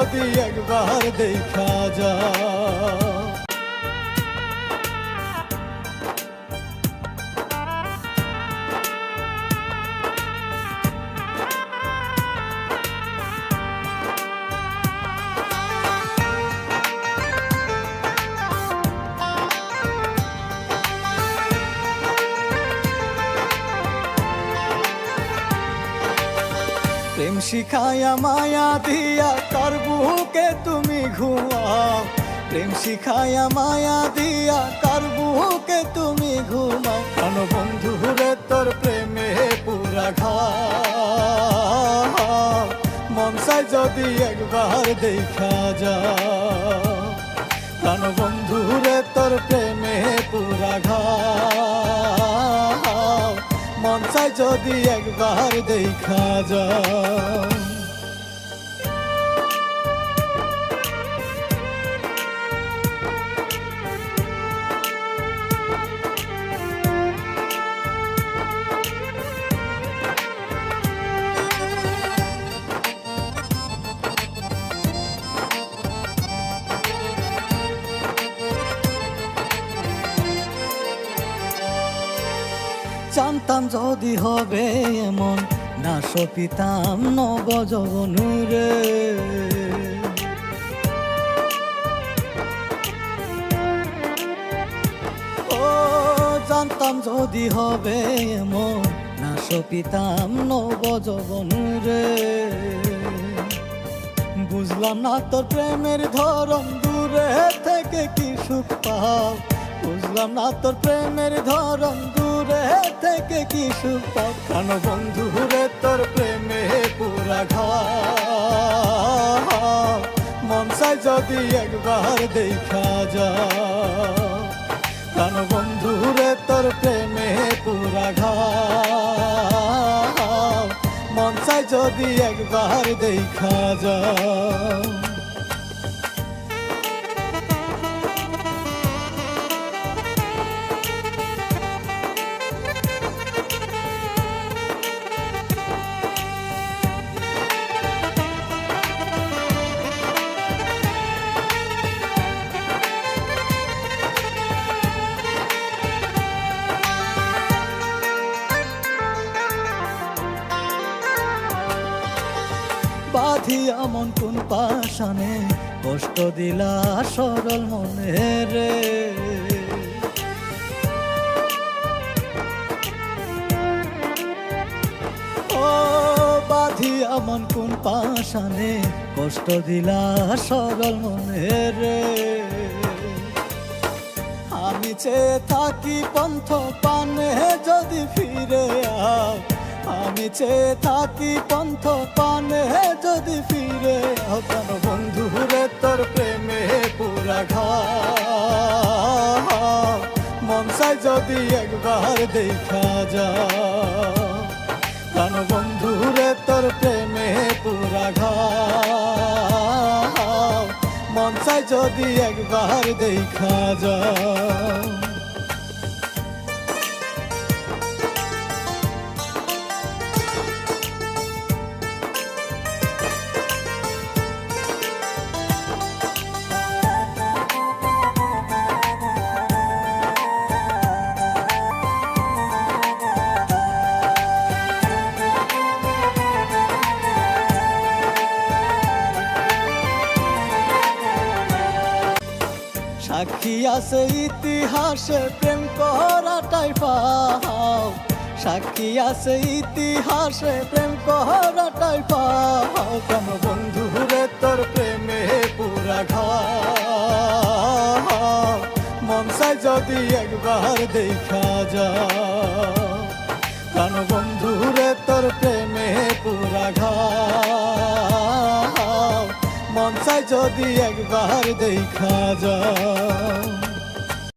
যদি একবার দেখা যা প্রেম শিখায়া মায়া দিয়া কার বুকে তুমি ঘুমাও। প্রেম শিখায়া মায়া দিয়া কার বুকে তুমি ঘুমাও। কেন বন্ধু রে তোর প্রেমে পুরা ঘা মন চাই যদি একবার দেখা যা প্রাণ বন্ধু রে তোর প্রেমে পুরা ঘা মন চাই যদি একবার দেখা যা জানতাম যদি হবে এমন, না সপিতাম নব যবনুরে ও, জানতাম যদি হবে এমন, না সপিতাম নব যবনুরে বুঝলাম না তোর প্রেমের ধরম দূরে থেকে কি সুখ পাও বুঝলাম না তোর প্রেমের ধরন দূরে থেকে কি সুখ কেন বন্ধু রে তোর প্রেমে পুরা ঘা মন চাই যদি একবার দেখা যা কেন বন্ধু রে তোর প্রেমে পুরা ঘা চাই যদি একবার দেখা যা বাঁধিয়া মন কোন পাশানে কষ্ট দিলা সরল মনে রে। ও বাঁধিয়া মন কোন পাশানে কষ্ট দিলা সরল মনে রে। আমি চেয়ে থাকি পন্থ পানে, যদি ফিরে আমি চেয়ে থাকি পন্থ পানে। যদি ফিরে কেন বন্ধু রে, তোর প্রেমে পুরা ঘা মন চাই যদি একবার দেখা যা কেন বন্ধু রে, তোর প্রেমে পুরা ঘা মন চাই যদি একবার দেখা যা সাক্ষী আছে ইতিহাসে, প্রেম করাটাই পাও। সাক্ষী আছে ইতিহাসে, প্রেম করাটাই পাও। কেন বন্ধু রে তোর প্রেমে পুরা ঘা মন যদি একবার দেখা যা কেন বন্ধু তোর প্রেমে যদি একবার দেখা যা